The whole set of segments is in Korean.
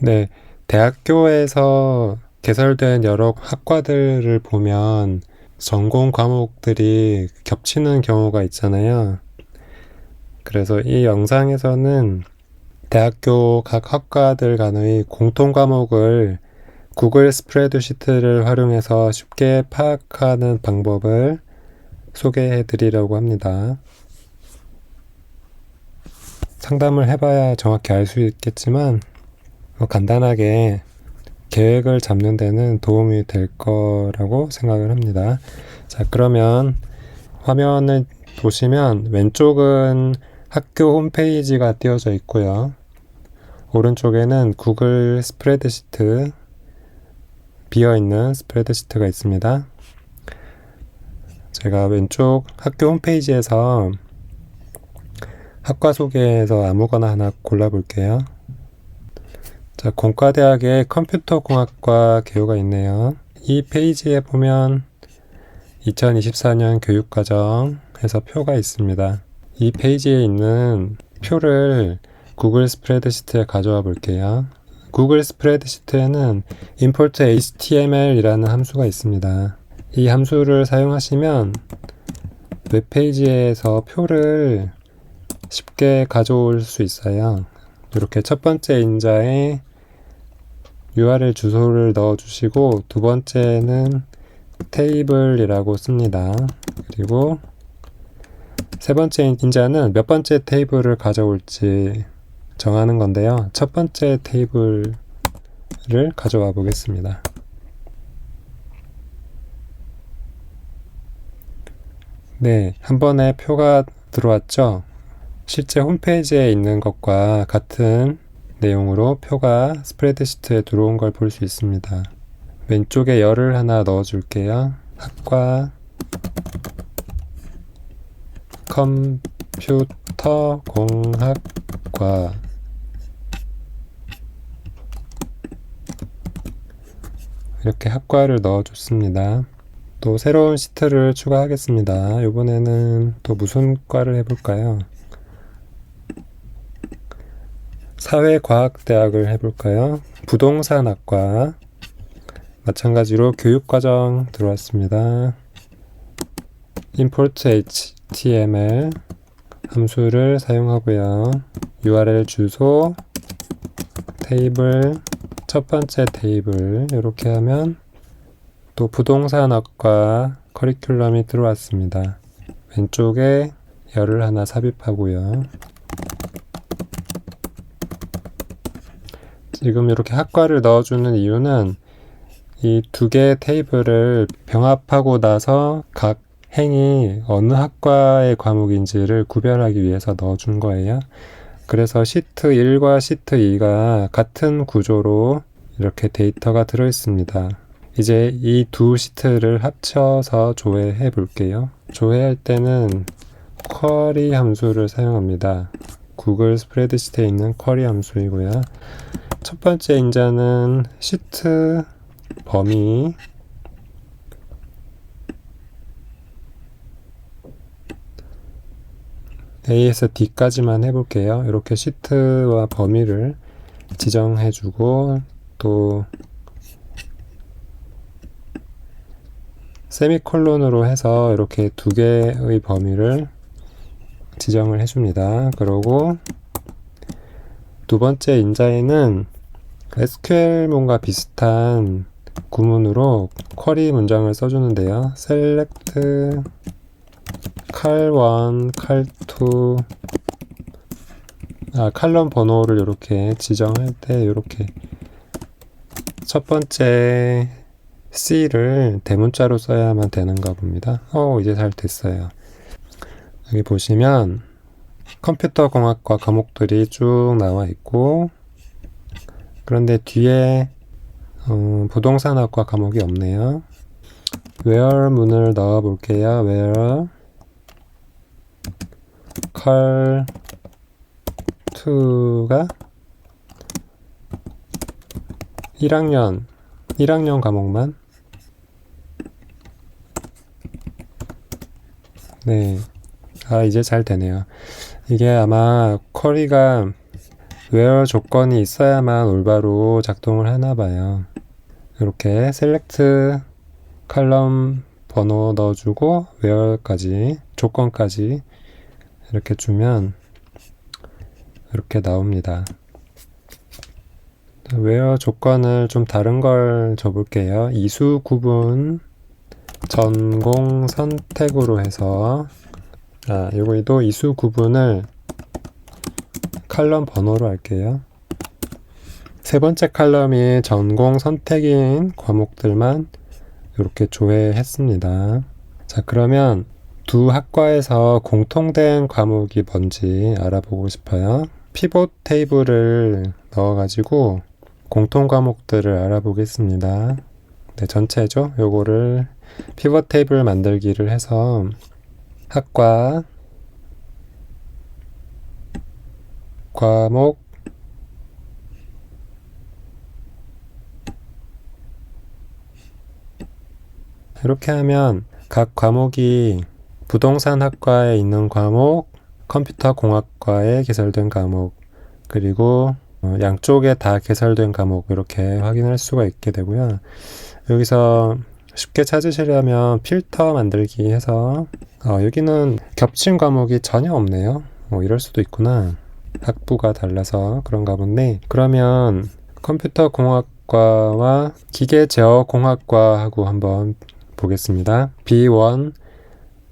네, 대학교에서 개설된 여러 학과들을 보면 전공 과목들이 겹치는 경우가 있잖아요. 그래서 이 영상에서는 대학교 각 학과들 간의 공통 과목을 구글 스프레드시트를 활용해서 쉽게 파악하는 방법을 소개해 드리려고 합니다. 상담을 해봐야 정확히 알 수 있겠지만 어, 간단하게 계획을 잡는 데는 도움이 될 거라고 생각을 합니다. 자, 그러면 화면을 보시면 왼쪽은 학교 홈페이지가 띄워져 있고요. 오른쪽에는 구글 스프레드시트 비어 있는 스프레드시트가 있습니다. 제가 왼쪽 학교 홈페이지에서 학과 소개에서 아무거나 하나 골라볼게요. 자, 공과대학의 컴퓨터공학과 개요가 있네요. 이 페이지에 보면 2024년 교육과정 해서 표가 있습니다. 이 페이지에 있는 표를 구글 스프레드시트에 가져와 볼게요. 구글 스프레드시트에는 import html이라는 함수가 있습니다. 이 함수를 사용하시면 웹페이지에서 표를 쉽게 가져올 수 있어요. 이렇게 첫 번째 인자에 URL 주소를 넣어 주시고 두 번째는 테이블이라고 씁니다. 그리고 세 번째 인자는 몇 번째 테이블을 가져올지 정하는 건데요. 첫 번째 테이블을 가져와 보겠습니다. 네, 한 번에 표가 들어왔죠? 실제 홈페이지에 있는 것과 같은 내용으로 표가 스프레드시트에 들어온 걸 볼 수 있습니다. 왼쪽에 열을 하나 넣어 줄게요. 학과 컴퓨터 공학과 이렇게 학과를 넣어 줬습니다. 또 새로운 시트를 추가하겠습니다. 이번에는 또 무슨 과를 해볼까요? 사회과학대학을 해볼까요? 부동산학과 마찬가지로 교육과정 들어왔습니다. import html 함수를 사용하고요. URL 주소 테이블 첫 번째 테이블 이렇게 하면 또 부동산학과 커리큘럼이 들어왔습니다. 왼쪽에 열을 하나 삽입하고요. 지금 이렇게 학과를 넣어주는 이유는 이 두 개의 테이블을 병합하고 나서 각 행이 어느 학과의 과목인지를 구별하기 위해서 넣어준 거예요. 그래서 시트 1과 시트 2가 같은 구조로 이렇게 데이터가 들어 있습니다. 이제 이 두 시트를 합쳐서 조회해 볼게요. 조회할 때는 쿼리 함수를 사용합니다. 구글 스프레드시트에 있는 쿼리 함수이고요. 첫 번째 인자는 시트 범위 A에서 D까지만 해볼게요. 이렇게 시트와 범위를 지정해주고 또 세미콜론으로 해서 이렇게 두 개의 범위를 지정을 해줍니다. 그리고 두 번째 인자에는 SQL문과 비슷한 구문으로 쿼리 문장을 써주는데요. select cal1, cal2 아, 칼럼 번호를 이렇게 지정할 때 이렇게 첫 번째 C를 대문자로 써야만 되는가 봅니다. 어, 이제 잘 됐어요. 여기 보시면 컴퓨터 공학과 과목들이 쭉 나와 있고 그런데 뒤에 어, 부동산학과 과목이 없네요. where 문을 넣어 볼게요. where car 2가 1학년 1학년 과목만 네. 아, 이제 잘 되네요. 이게 아마 쿼리가 where 조건이 있어야만 올바로 작동을 하나 봐요. 이렇게 셀렉트 칼럼 번호 넣어주고 where까지 조건까지 이렇게 주면 이렇게 나옵니다. where 조건을 좀 다른 걸 줘볼게요. 이수 구분 전공 선택으로 해서 아, 요거도 이수 구분을 칼럼 번호로 할게요. 세 번째 칼럼이 전공 선택인 과목들만 이렇게 조회했습니다. 자, 그러면 두 학과에서 공통된 과목이 뭔지 알아보고 싶어요. 피봇 테이블을 넣어가지고 공통 과목들을 알아보겠습니다. 네, 전체죠. 요거를 피벗 테이블 만들기를 해서 학과 과목 이렇게 하면 각 과목이 부동산 학과에 있는 과목, 컴퓨터 공학과에 개설된 과목, 그리고 어, 양쪽에 다 개설된 과목 이렇게 확인할 수가 있게 되고요. 여기서 쉽게 찾으시려면 필터 만들기 해서 어, 여기는 겹친 과목이 전혀 없네요. 뭐 이럴 수도 있구나. 학부가 달라서 그런가 본데 그러면 컴퓨터 공학과와 기계 제어 공학과하고 한번 보겠습니다. B1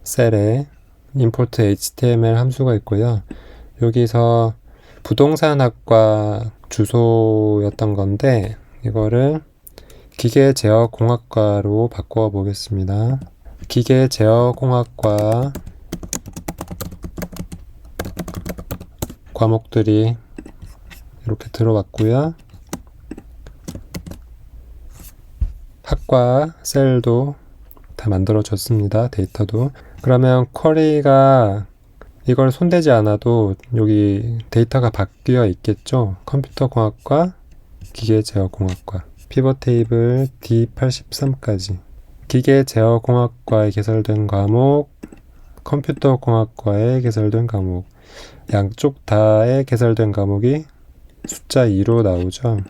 셀에 import HTML 함수가 있고요. 여기서 부동산학과 주소였던 건데 이거를 기계 제어 공학과로 바꿔 보겠습니다. 기계 제어 공학과 과목들이 이렇게 들어왔고요. 학과 셀도 다 만들어졌습니다. 데이터도. 그러면 쿼리가 이걸 손대지 않아도 여기 데이터가 바뀌어 있겠죠. 컴퓨터 공학과, 기계 제어 공학과, 피벗 테이블 D83까지. 기계 제어 공학과에 개설된 과목, 컴퓨터 공학과에 개설된 과목. 양쪽 다에 개설된 과목이 숫자 2로 나오죠.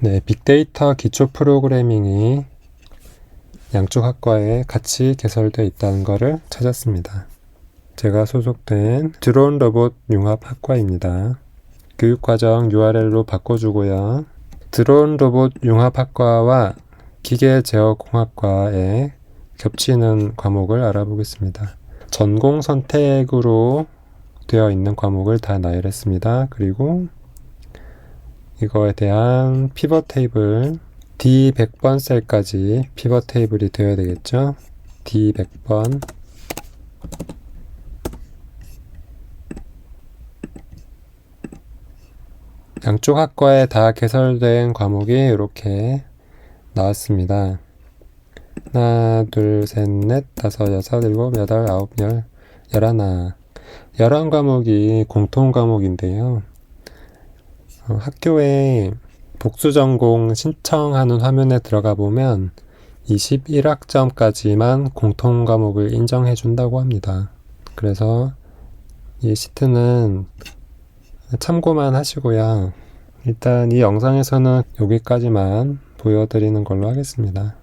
네, 빅데이터 기초 프로그래밍이 양쪽 학과에 같이 개설되어 있다는 것을 찾았습니다. 제가 소속된 드론 로봇 융합 학과입니다. 교육과정 URL로 바꿔주고요. 드론 로봇 융합 학과와 기계 제어 공학과에 겹치는 과목을 알아보겠습니다. 전공 선택으로 되어 있는 과목을 다 나열했습니다. 그리고 이거에 대한 피벗 테이블 D100번 셀까지 피벗 테이블이 되어야 되겠죠? D100번 양쪽 학과에 다 개설된 과목이 이렇게 나왔습니다. 하나, 둘, 셋, 넷, 다섯, 여섯, 일곱, 여덟, 아홉, 열, 열하나. 열한 과목이 공통 과목인데요. 어, 학교에 복수 전공 신청하는 화면에 들어가 보면 21학점까지만 공통 과목을 인정해 준다고 합니다. 그래서 이 시트는 참고만 하시고요. 일단 이 영상에서는 여기까지만 보여드리는 걸로 하겠습니다.